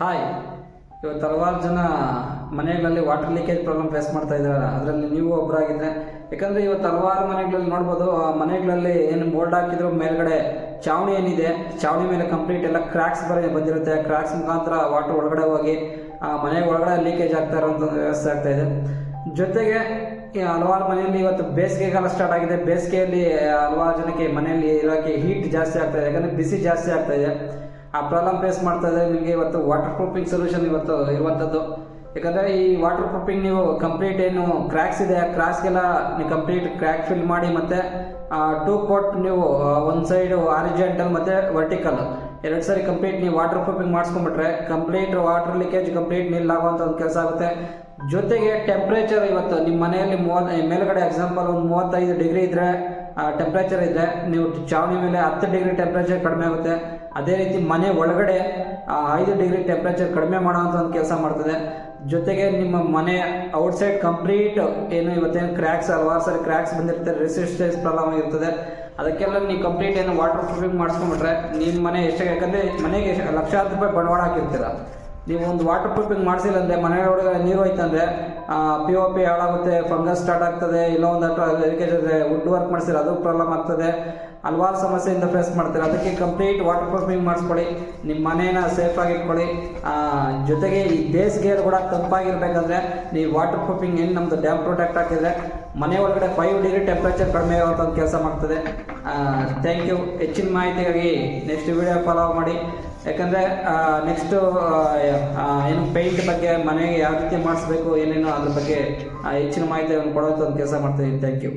Hi ಇವತ್ತು ಹಲವಾರು ಜನ ಮನೆಗಳಲ್ಲಿ ವಾಟರ್ ಲೀಕೇಜ್ ಪ್ರಾಬ್ಲಮ್ ಫೇಸ್ ಮಾಡ್ತಾ ಇದ್ದಾರೆ. ಅದರಲ್ಲಿ ನೀವು ಒಬ್ಬರಾಗಿದ್ದರೆ ಯಾಕಂದರೆ ಇವತ್ತು ಹಲವಾರು ಮನೆಗಳಲ್ಲಿ ನೋಡ್ಬೋದು, ಆ ಮನೆಗಳಲ್ಲಿ ಏನು ಬೋರ್ಡ್ ಹಾಕಿದ್ರು ಮೇಲ್ಗಡೆ ಚಾವಣಿ ಏನಿದೆ, ಚಾವಣಿ ಮೇಲೆ ಕಂಪ್ಲೀಟ್ ಎಲ್ಲ ಕ್ರ್ಯಾಕ್ಸ್ ಬರ ಬಂದಿರುತ್ತೆ. ಕ್ರ್ಯಾಕ್ಸ್ ಮುಖಾಂತರ ವಾಟರ್ ಒಳಗಡೆ ಹೋಗಿ, ಆ ಮನೆ ಒಳಗಡೆ ಲೀಕೇಜ್ ಆಗ್ತಾ ಇರೋಂಥ ವ್ಯವಸ್ಥೆ ಆಗ್ತಾ ಇದೆ. ಜೊತೆಗೆ ಹಲವಾರು ಮನೆಯಲ್ಲಿ ಇವತ್ತು ಬೇಸಿಗೆಗಾಲ ಸ್ಟಾರ್ಟ್ ಆಗಿದೆ. ಬೇಸಿಗೆಯಲ್ಲಿ ಹಲವಾರು ಜನಕ್ಕೆ ಮನೆಯಲ್ಲಿ ಇರೋಕ್ಕೆ ಹೀಟ್ ಜಾಸ್ತಿ ಆಗ್ತಾ ಇದೆ. ಯಾಕಂದರೆ ಬಿಸಿ ಜಾಸ್ತಿ ಆಗ್ತಾ ಇದೆ. ಆ ಪ್ರಾಬ್ಲಮ್ ಫೇಸ್ ಮಾಡ್ತಾ ಇದ್ದಾರೆ ನಿಮಗೆ ಇವತ್ತು ವಾಟರ್ ಪ್ರೂಫಿಂಗ್ ಸೊಲ್ಯೂಷನ್ ಇವತ್ತು ಇರುವಂಥದ್ದು. ಯಾಕಂದರೆ ಈ ವಾಟರ್ ಪ್ರೂಫಿಂಗ್ ನೀವು ಕಂಪ್ಲೀಟ್ ಏನು ಕ್ರ್ಯಾಕ್ಸ್ ಇದೆ, ಆ ಕ್ರ್ಯಾಕ್ಸ್ಗೆಲ್ಲ ನೀವು ಕಂಪ್ಲೀಟ್ ಕ್ರ್ಯಾಕ್ ಫಿಲ್ ಮಾಡಿ ಮತ್ತು ಟೂ ಕೋಟ್ ನೀವು ಒಂದು ಸೈಡು ಆರಿಜೆಂಟಲ್ ಮತ್ತು ವರ್ಟಿಕಲ್ ಎರಡು ಸರಿ ಕಂಪ್ಲೀಟ್ ನೀವು ವಾಟರ್ ಪ್ರೂಫಿಂಗ್ ಮಾಡಿಸ್ಕೊಂಡ್ಬಿಟ್ರೆ ಕಂಪ್ಲೀಟ್ ವಾಟರ್ ಲೀಕೇಜ್ ಕಂಪ್ಲೀಟ್ ನಿಲ್ಲಾಗುವಂಥ ಒಂದು ಕೆಲಸ ಆಗುತ್ತೆ. ಜೊತೆಗೆ ಟೆಂಪ್ರೇಚರ್ ಇವತ್ತು ನಿಮ್ಮ ಮನೆಯಲ್ಲಿ ಮೂವತ್ತು ಮೇಲ್ಗಡೆ ಎಕ್ಸಾಂಪಲ್ ಒಂದು ಮೂವತ್ತೈದು ಡಿಗ್ರಿ ಇದ್ದರೆ ಟೆಂಪ್ರೇಚರ್ ಇದೆ. ನೀವು ಚಾವಣಿ ಮೇಲೆ ಹತ್ತು ಡಿಗ್ರಿ ಟೆಂಪ್ರೇಚರ್ ಕಡಿಮೆ ಆಗುತ್ತೆ. ಅದೇ ರೀತಿ ಮನೆ ಒಳಗಡೆ ಐದು ಡಿಗ್ರಿ ಟೆಂಪ್ರೇಚರ್ ಕಡಿಮೆ ಮಾಡೋವಂಥ ಒಂದು ಕೆಲಸ ಮಾಡ್ತದೆ. ಜೊತೆಗೆ ನಿಮ್ಮ ಮನೆ ಔಟ್ಸೈಡ್ ಕಂಪ್ಲೀಟ್ ಏನು ಇವತ್ತೇನು ಕ್ರ್ಯಾಕ್ಸ್ ಹಲವಾರು ಸರಿ ಕ್ರ್ಯಾಕ್ಸ್ ಬಂದಿರ್ತಾರೆ ರೆಸಿಸ್ಟೆನ್ಸ್ ಪ್ರಾಬ್ಲಮ್ ಆಗಿರ್ತದೆ. ಅದಕ್ಕೆಲ್ಲ ನೀವು ಕಂಪ್ಲೀಟ್ ಏನು ವಾಟರ್ ಪ್ರೂಫಿಂಗ್ ಮಾಡಿಸ್ಕೊಂಡ್ಬಿಟ್ರೆ ನಿಮ್ಮ ಮನೆ ಎಷ್ಟೇ ಯಾಕಂದರೆ ಮನೆಗೆ ಲಕ್ಷಾಂತರ ರೂಪಾಯಿ ಬಂಡವಾಳ ಹಾಕಿರ್ತೀರ. ನೀವು ಒಂದು ವಾಟರ್ ಪ್ರೂಫಿಂಗ್ ಮಾಡಿಸಿಲ್ಲ ಅಂದರೆ ಮನೆ ಒಳಗಡೆ ನೀರು ಹೋಯ್ತಂದ್ರೆ ಪಿ ಒ ಪಿ ಹಾಳಾಗುತ್ತೆ ಫಂಗಸ್ ಸ್ಟಾರ್ಟ್ ಆಗ್ತದೆ, ಇಲ್ಲೋ ಒಂದು ವುಡ್ ವರ್ಕ್ ಮಾಡಿಸಿಲ್ಲ, ಅದು ಪ್ರಾಬ್ಲಮ್ ಆಗ್ತದೆ. ಹಲವಾರು ಸಮಸ್ಯೆಯಿಂದ ಫೇಸ್ ಮಾಡ್ತಾರೆ. ಅದಕ್ಕೆ ಕಂಪ್ಲೀಟ್ ವಾಟರ್ ಪ್ರೂಫಿಂಗ್ ಮಾಡಿಸ್ಕೊಳ್ಳಿ ನಿಮ್ಮ ಮನೇನ ಸೇಫಾಗಿ ಇಟ್ಕೊಳ್ಳಿ. ಜೊತೆಗೆ ಈ ಬೇಸಿಗೆ ಕೂಡ ತಂಪಾಗಿರ್ಬೇಕಂದ್ರೆ, ನೀವು ವಾಟರ್ ಪ್ರೂಫಿಂಗ್ ಏನು ನಮ್ಮದು ಡ್ಯಾಮ್ ಪ್ರೊಟೆಕ್ಟ್ ಹಾಕಿದರೆ, ಮನೆ ಒಳಗಡೆ ಫೈವ್ ಡಿಗ್ರಿ ಟೆಂಪ್ರೇಚರ್ ಕಡಿಮೆ ಒಂದು ಕೆಲಸ ಮಾಡ್ತದೆ. ಥ್ಯಾಂಕ್ ಯು ಹೆಚ್ಚಿನ ಮಾಹಿತಿಗಾಗಿ ನೆಕ್ಸ್ಟ್ ವಿಡಿಯೋ ಫಾಲೋ ಮಾಡಿ. ಯಾಕಂದರೆ ನೆಕ್ಸ್ಟು ಏನು ಪೇಂಟ್ ಬಗ್ಗೆ ಮನೆಗೆ ಯಾವ ರೀತಿ ಮಾಡಿಸ್ಬೇಕು, ಏನೇನು ಅದ್ರ ಬಗ್ಗೆ ಹೆಚ್ಚಿನ ಮಾಹಿತಿಯನ್ನು ಕೊಡೋದು ಒಂದು ಕೆಲಸ ಮಾಡ್ತೀನಿ ಥ್ಯಾಂಕ್ ಯು